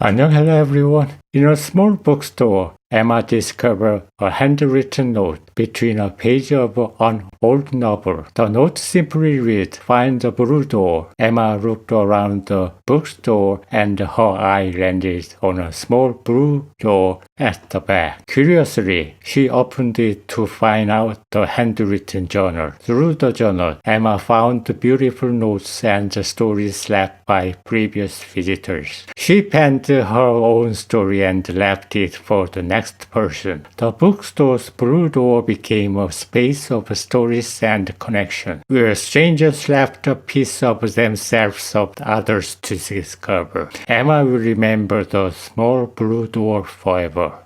안녕, hello everyone. In a small bookstore, Emma discovered a handwritten note between a page of an old novel. The note simply read, Find the blue door. Emma looked around the bookstore and her eye landed on a small blue door at the back. Curiously, she opened it to find out the handwritten journal. Through the journal, Emma found the beautiful notes and the stories left by previous visitors. She penned her own story and left it for the next person. The bookstore's blue door became a space of stories and connection, where strangers left a piece of themselves of others to discover. Emma will remember the small blue door forever.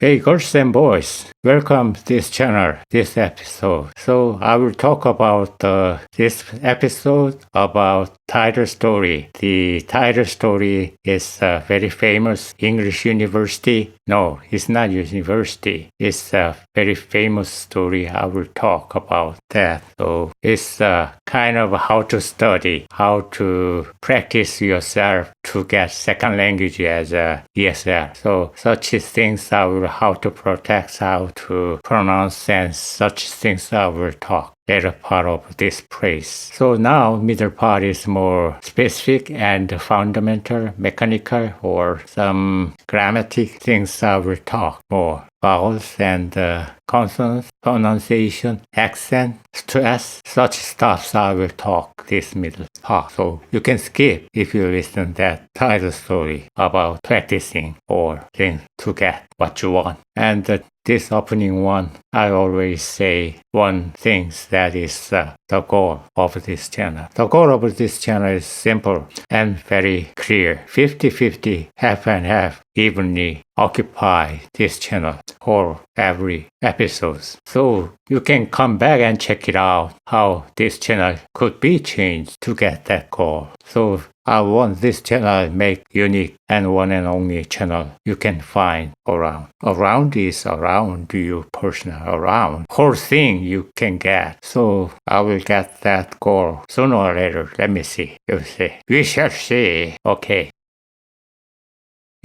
Hey girls and boys, welcome to this channel, this episode. So I will talk about uh, this episode about title story. The title story is a very famous English university. No, it's not university. It's a very famous story. I will talk about that. So it's uh, kind of how to study, how to practice yourself to get second language as a ESL. So such things I will how to protect, how to pronounce, and such things I will talk later part of this place. So now middle part is more specific and fundamental, mechanical, or some grammatic things I will talk more. Vowels and uh, consonants, pronunciation, accent, stress, such stuff I will talk this middle part. So you can skip if you listen that title story about practicing or things to get what you want. And uh, this opening one, I always say one thing that is uh, the goal of this channel. The goal of this channel is simple and very clear. 50-50, half and half, evenly occupy this channel for every episode. So you can come back and check it out how this channel could be changed to get that goal. So I want this channel make unique and one and only channel you can find around. Around is around you personal around. Whole thing you can get. So I will get that goal sooner or later. Let me see. You see. We shall see. Okay.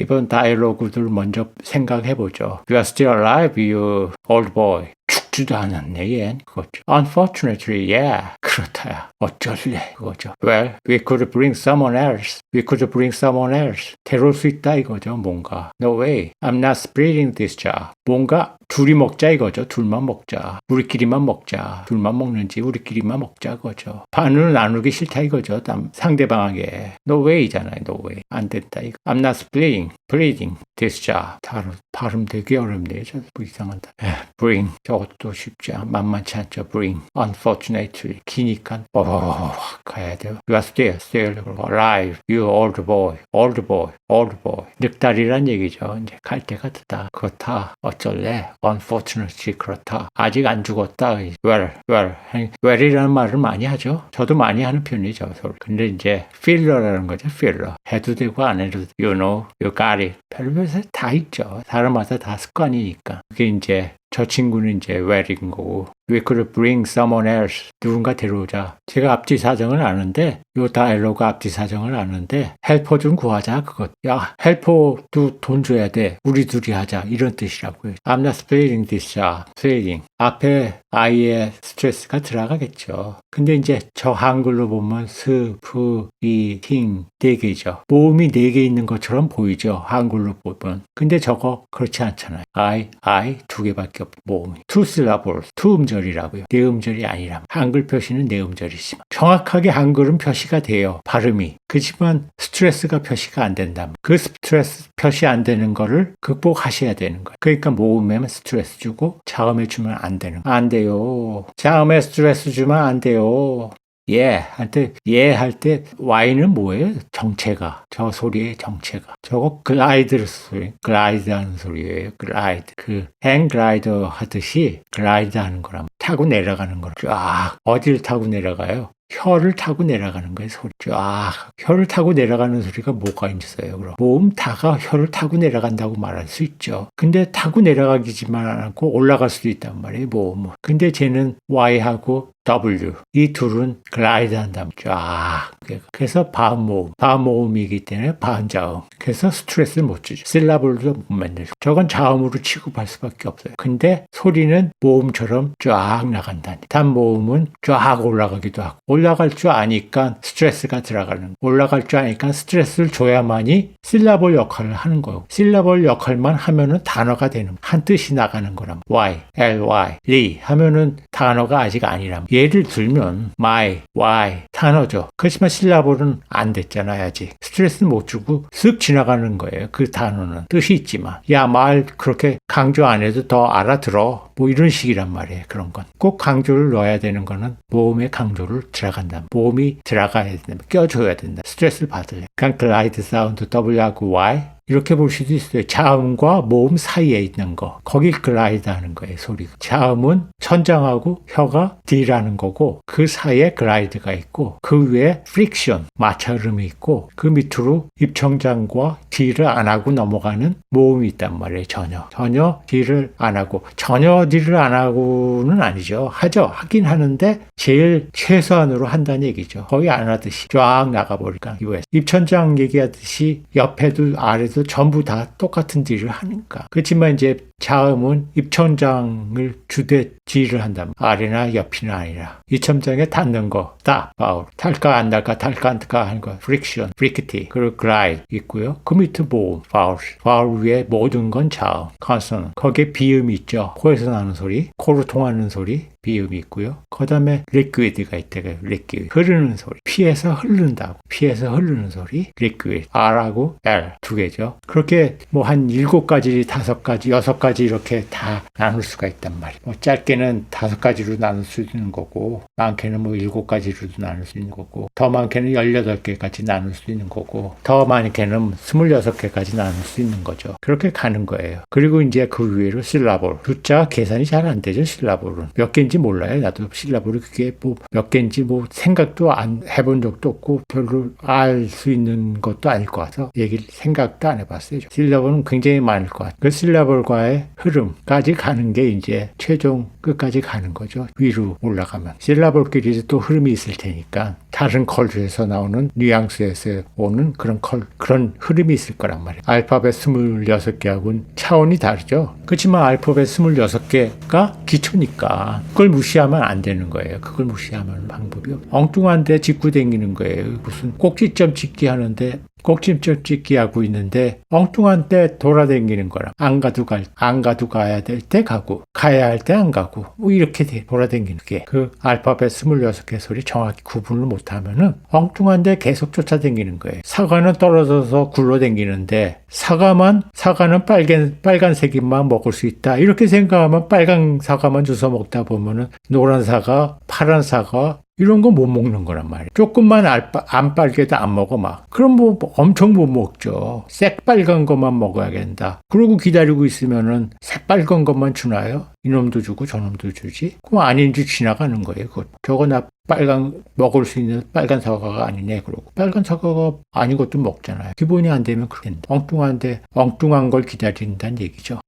이번 다이로그들 먼저 생각해보죠. You are still alive, you old boy. 죽지도 않았네, 얘. 그거죠. Unfortunately, yeah. 그렇다야. 어쩔래, 그거죠. Well, we could bring someone else. We could bring someone else. 데려올 수 있다, 이거죠, 뭔가. No way. I'm not splitting this job. 뭔가 둘이 먹자 이거죠. 둘만 먹자. 우리끼리만 먹자. 둘만 먹는지 우리끼리만 먹자 그거죠. 반을 나누기 싫다 이거죠. 상대방에게. No way잖아요. No way. 안 된다 이거. I'm not splitting. Bleeding job. 발음, 발음 되게 어렵네요. 저뭐 이상하다. bring. 저것도 쉽지 않, 만만치 않죠. bring. Unfortunately. 기니까 어, 가야 돼요. You are still, still alive. You old boy. Old boy. Old boy. 늑다리란 얘기죠. 이제 갈 때가 됐다. 그렇다. 어쩔래. unfortunately 그렇다. 아직 안 죽었다. well, well. well이라는 말을 많이 하죠. 저도 많이 하는 편이죠. 근데 이제 feel라는 거죠. feeler. 해도 되고 안 해도 you know, you got it. 별별 다 있죠. 사람마다 다 습관이니까. 그게 이제 저 친구는 이제 well인 거고 We could bring someone else. 누군가 데려오자. 제가 앞뒤 사정을 아는데 요 다일로그 앞뒤 사정을 아는데 헬퍼 좀 구하자 그것. 야 헬퍼도 돈 줘야 돼. 우리 둘이 하자 이런 뜻이라고요. I'm not splitting this job. splitting. 앞에 아이의 스트레스가 들어가겠죠. 근데 이제 저 한글로 보면 스, 프, 이, 팅, 네 개죠. 모음이 네 개 있는 것처럼 보이죠. 한글로 보면. 근데 저거 그렇지 않잖아요. I, I 두 개밖에 없 모음이. two syllables, two 음절 이라고요. 네 음절이 아니라 한글 표시는 네 음절이지만 정확하게 한글은 표시가 돼요. 발음이. 그렇지만 스트레스가 표시가 안 된다면 그 스트레스 표시 안 되는 거를 극복하셔야 되는 거예요. 그러니까 모음에만 스트레스 주고 자음에 주면 안 되는 거예요. 안 돼요. 자음에 스트레스 주면 안 돼요. 예, 할때, 예, 할 때, Y는 뭐예요? 정체가. 저 소리의 정체가. 저거 글라이드 소리, 글라이드 하는 소리예요. 글라이드. 그, 행글라이더 하듯이 글라이드 하는 거라 타고 내려가는 거를 쫙, 어디를 타고 내려가요? 혀를 타고 내려가는 거예요, 소리. 쫙. 혀를 타고 내려가는 소리가 뭐가 있어요, 그럼? 모음 타가 혀를 타고 내려간다고 말할 수 있죠. 근데 타고 내려가기지만 않고 올라갈 수도 있단 말이에요, 모음은. 근데 쟤는 Y하고 W. 이 둘은 글라이드 한다면 쫙 그래서 바음 모음 바음 모음이기 때문에 반자음. 그래서 스트레스를 못 주죠. 실라블도 못 만들죠 저건 자음으로 취급할 수밖에 없어요. 근데 소리는 모음처럼 쫙 나간다니. 단 모음은 쫙 올라가기도 하고. 올라갈 줄 아니까 스트레스가 들어가는 올라갈 줄 아니까 스트레스를 줘야만이 실라볼 역할을 하는 거예요. 실라볼 역할만 하면은 단어가 되는 한 뜻이 나가는 거람 Y L Y 리 하면은 단어가 아직 아니람 예를 들면 my y 단어죠. 그렇지만 실라볼은 안 됐잖아요 아직. 스트레스는 못 주고 쓱 지나가는 거예요 그 단어는. 뜻이 있지만. 야 말 그렇게 강조 안 해도 더 알아들어. 뭐 이런 식이란 말이에요 그런 건. 꼭 강조를 넣어야 되는 거는 모음에 강조를 들어간다. 모음이 들어가야 된다. 껴줘야 된다. 스트레스를 받을래 그냥 글라이드 사운드 W하고 Y 이렇게 볼 수도 있어요. 자음과 모음 사이에 있는 거. 거기 글라이드 하는 거예요, 소리가. 자음은 천장하고 혀가 D라는 거고, 그 사이에 글라이드가 있고, 그 위에 프릭션, 마찰 음이 있고, 그 밑으로 입천장과 D를 안 하고 넘어가는 모음이 있단 말이에요, 전혀. 전혀 D를 안 하고, 전혀 D를 안 하고는 아니죠. 하죠. 하긴 하는데, 제일 최소한으로 한다는 얘기죠. 거의 안 하듯이 쫙 나가버리니까. 입천장 얘기하듯이 옆에도 아래도 그래서 전부 다 똑같은 딜을 하니까. 그렇지만 이제 자음은 입천장을 주대지를 한다면 아래나 옆이나 아니라 입천장에 닿는 거, 따, 바울, 탈까 안 탈까, 탈까 안 탈까 하는 거, 프릭션, 프리크티, 그리고 글라이드 있고요. 그 밑에 모음, 바울, 바울 위에 모든 건 자음, 컨선, 거기에 비음이 있죠. 코에서 나는 소리, 코로 통하는 소리, 비음이 있고요. 그 다음에 리퀴드가 있다가 리퀴드 흐르는 소리 피해서 흐른다고 피해서 흐르는 소리 리퀴드 R하고 L 두 개죠. 그렇게 뭐 한 일곱 가지 다섯 가지 여섯 가지 이렇게 다 나눌 수가 있단 말이에요. 뭐 짧게는 다섯 가지로 나눌 수 있는 거고 많게는 뭐 일곱 가지로도 나눌 수 있는 거고 더 많게는 열여덟 개까지 나눌 수 있는 거고 더 많게는 스물여섯 개까지 나눌 수 있는 거죠. 그렇게 가는 거예요. 그리고 이제 그 위로 실라볼 숫자 계산이 잘 안 되죠 실라볼은 몇 개인지 몰라요. 나도 실라볼이 그게 뭐 몇 개인지 뭐 생각도 안 해본 적도 없고 별로 알 수 있는 것도 아닐 것 같아서 얘기를 생각도 안 해봤어요. 실라볼은 굉장히 많을 것 같아요. 그 실라볼과의 흐름까지 가는 게 이제 최종 끝까지 가는 거죠. 위로 올라가면. 실라볼끼리 또 흐름이 있을 테니까 다른 컬에서 나오는 뉘앙스에서 오는 그런 컬, 그런 흐름이 있을 거란 말이에요. 알파벳 26개하고는 차원이 다르죠. 그렇지만 알파벳 26개가 기초니까 그걸 무시하면 안 되는 거예요. 그걸 무시하면 방법이 없. 엉뚱한데 짚고 댕기는 거예요. 무슨 꼭지점 찍기 하는데 꼭지점 찍기 하고 있는데 엉뚱한 때 돌아다니는 거라 안 가도 갈, 안 가도 가야 될 때 가고 가야 할 때 안 가고 뭐 이렇게 돌아다니는 게 그 알파벳 26개 소리 정확히 구분을 못하면은 엉뚱한데 계속 쫓아다니는 거예요. 사과는 떨어져서 굴러다니는데 사과만 사과는 빨간 빨간색만 먹을 수 있다 이렇게 생각하면 빨간 사과만 주워 먹다 보면은 노란 사과, 파란 사과, 이런 거 못 먹는 거란 말이에요. 조금만 안 빨개도 안 먹어 막. 그럼 뭐 엄청 못 먹죠. 새빨간 것만 먹어야 된다. 그러고 기다리고 있으면은 새빨간 것만 주나요? 이놈도 주고 저놈도 주지? 그럼 아닌지 지나가는 거예요. 그거. 저거 나 빨간 먹을 수 있는 빨간 사과가 아니네 그러고 빨간 사과가 아닌 것도 먹잖아요. 기본이 안 되면 그렇게. 엉뚱한데 엉뚱한 걸 기다린다는 얘기죠.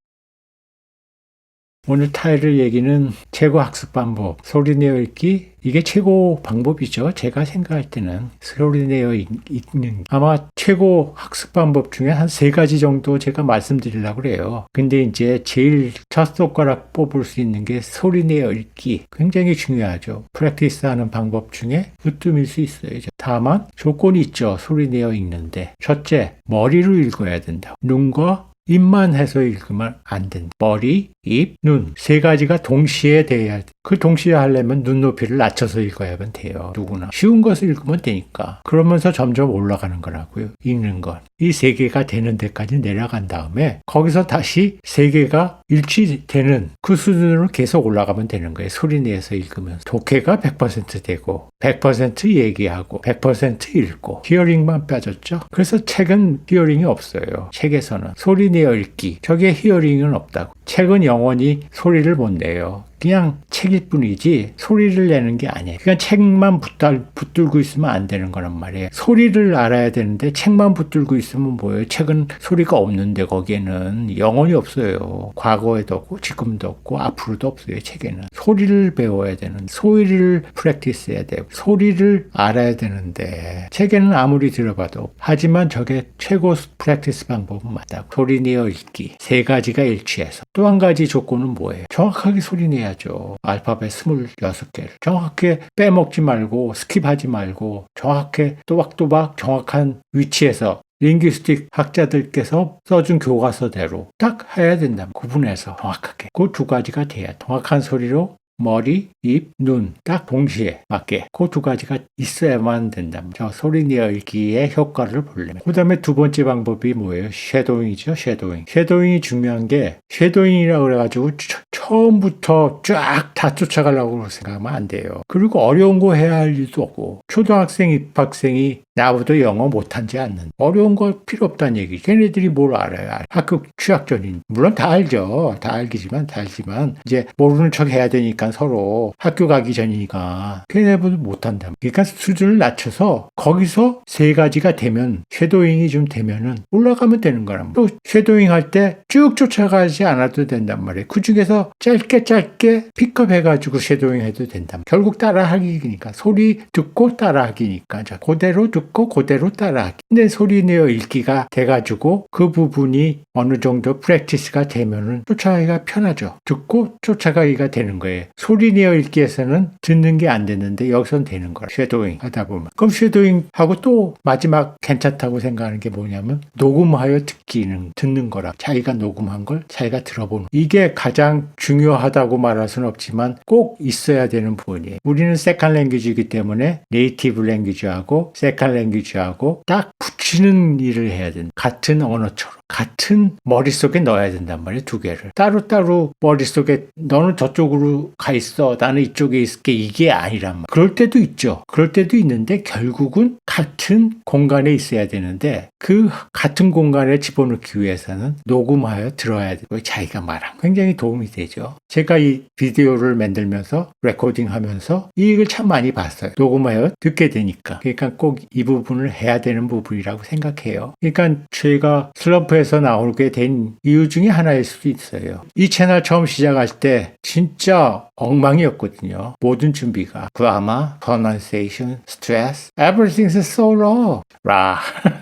오늘 타일을 얘기는 최고 학습 방법 소리내어 읽기 이게 최고 방법이죠. 제가 생각할 때는 소리내어 읽는 아마 최고 학습 방법 중에 한 세 가지 정도 제가 말씀드리려고 그래요. 근데 이제 제일 첫 손가락 뽑을 수 있는 게 소리내어 읽기 굉장히 중요하죠. 프랙티스 하는 방법 중에 으뜸일 수 있어요. 다만 조건이 있죠. 소리내어 읽는데 첫째 머리로 읽어야 된다. 눈과 입만 해서 읽으면 안 된다. 머리, 입, 눈. 세 가지가 동시에 돼야 돼. 그 동시에 하려면 눈높이를 낮춰서 읽어야만 돼요. 누구나. 쉬운 것을 읽으면 되니까. 그러면서 점점 올라가는 거라고요. 읽는 건. 이세 개가 되는 데까지 내려간 다음에 거기서 다시 세 개가 일치되는 그 수준으로 계속 올라가면 되는 거예요. 소리 내서 읽으면. 독해가 100% 되고 100% 얘기하고 100% 읽고 히어링만 빠졌죠. 그래서 책은 히어링이 없어요. 책에서는 소리 내어 읽기. 저게 히어링은 없다고. 책은 영원히 소리를 못 내요. 그냥 책일 뿐이지 소리를 내는 게 아니에요. 그냥 책만 붙들, 붙들고 있으면 안 되는 거란 말이에요. 소리를 알아야 되는데 책만 붙들고 있으면 뭐예요? 책은 소리가 없는데 거기에는 영혼이 없어요. 과거에도 없고 지금도 없고 앞으로도 없어요. 책에는 소리를 배워야 되는 소리를 프랙티스 해야 돼요. 소리를 알아야 되는데 책에는 아무리 들어봐도 하지만 저게 최고 프랙티스 방법은 맞다고 소리 내어 읽기 세 가지가 일치해서 또 한 가지 조건은 뭐예요? 정확하게 소리 내야죠. 알파벳 26개를 정확하게 빼먹지 말고 스킵하지 말고 정확하게 또박또박 정확한 위치에서 링귀스틱 학자들께서 써준 교과서대로 딱 해야 된다. 구분해서 정확하게. 그 두 가지가 돼야 정확한 소리로 머리, 입, 눈 딱 동시에 맞게 그 두 가지가 있어야만 된다. 저 소리 내어 읽기의 효과를 보려면. 그 다음에 두 번째 방법이 뭐예요? 쉐도잉이죠. 쉐도잉. 쉐도잉이 중요한 게 쉐도잉이라고 그래가지고 처- 처음부터 쫙 다 쫓아가려고 생각하면 안 돼요. 그리고 어려운 거 해야 할 일도 없고 초등학생 입학생이 나보다 영어 못한지 않는 어려운 거 필요 없다는 얘기. 걔네들이 뭘 알아요? 학교 취학 전인 물론 다 알죠. 다 알기지만 다 알지만 이제 모르는 척 해야 되니까 서로 학교 가기 전이니까 걔네보다 못한다. 그러니까 수준을 낮춰서 거기서 세 가지가 되면 쉐도잉이 좀 되면은 올라가면 되는 거란 말이야. 또 쉐도잉 할 때 쭉 쫓아가지 않아도 된단 말이에요. 그 중에서 짧게 짧게 픽업해 가지고 쉐도잉 해도 된다. 결국 따라하기니까 소리 듣고 따라하기니까 자 그대로 듣고 그대로 따라하기. 근데 소리 내어 읽기가 돼가지고 그 부분이 어느 정도 프랙티스가 되면은 쫓아가기가 편하죠. 듣고 쫓아가기가 되는 거예요. 소리 내어 읽기에서는 듣는 게 안 되는데 여기선 되는 거야. 쉐도잉 하다 보면. 그럼 쉐도잉 하고 또 마지막 괜찮다고 생각하는 게 뭐냐면 녹음하여 듣기는 듣는 거라. 자기가 녹음한 걸 자기가 들어보는. 이게 가장 중요하다고 말할 수는 없지만 꼭 있어야 되는 부분이에요. 우리는 세컨 랭귀지이기 때문에 네이티브 랭귀지하고 세컨 랭귀지하고 딱 붙이는 일을 해야 된다. 같은 언어처럼. 같은 머릿속에 넣어야 된단 말이에요. 두 개를. 따로따로 머릿속에 너는 저쪽으로 가 있어. 나는 이쪽에 있을게. 이게 아니란 말. 그럴 때도 있죠. 그럴 때도 있는데 결국은 같은 공간에 있어야 되는데 그 같은 공간에 집어넣기 위해서는 녹음하여 들어야 되고 자기가 말한 거. 굉장히 도움이 되죠. 제가 이 비디오를 만들면서 레코딩 하면서 이 얘기를 참 많이 봤어요. 녹음하여 듣게 되니까. 그러니까 꼭 이 부분을 해야 되는 부분이라고 생각해요. 그러니까 제가 슬럼프에서 나오게 된 이유 중에 하나일 수도 있어요. 이 채널 처음 시작할 때 진짜 엉망이었거든요. 모든 준비가. 드라마, pronunciation, stress, everything's so raw. raw.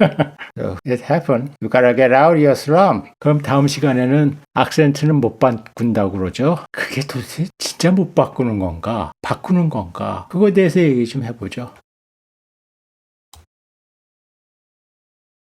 so it happened. You gotta get out your slump. 그럼 다음 시간에는 악센트는 못 바꾼다고 그러죠. 그게 도대체 진짜 못 바꾸는 건가? 바꾸는 건가? 그거에 대해서 얘기 좀 해보죠.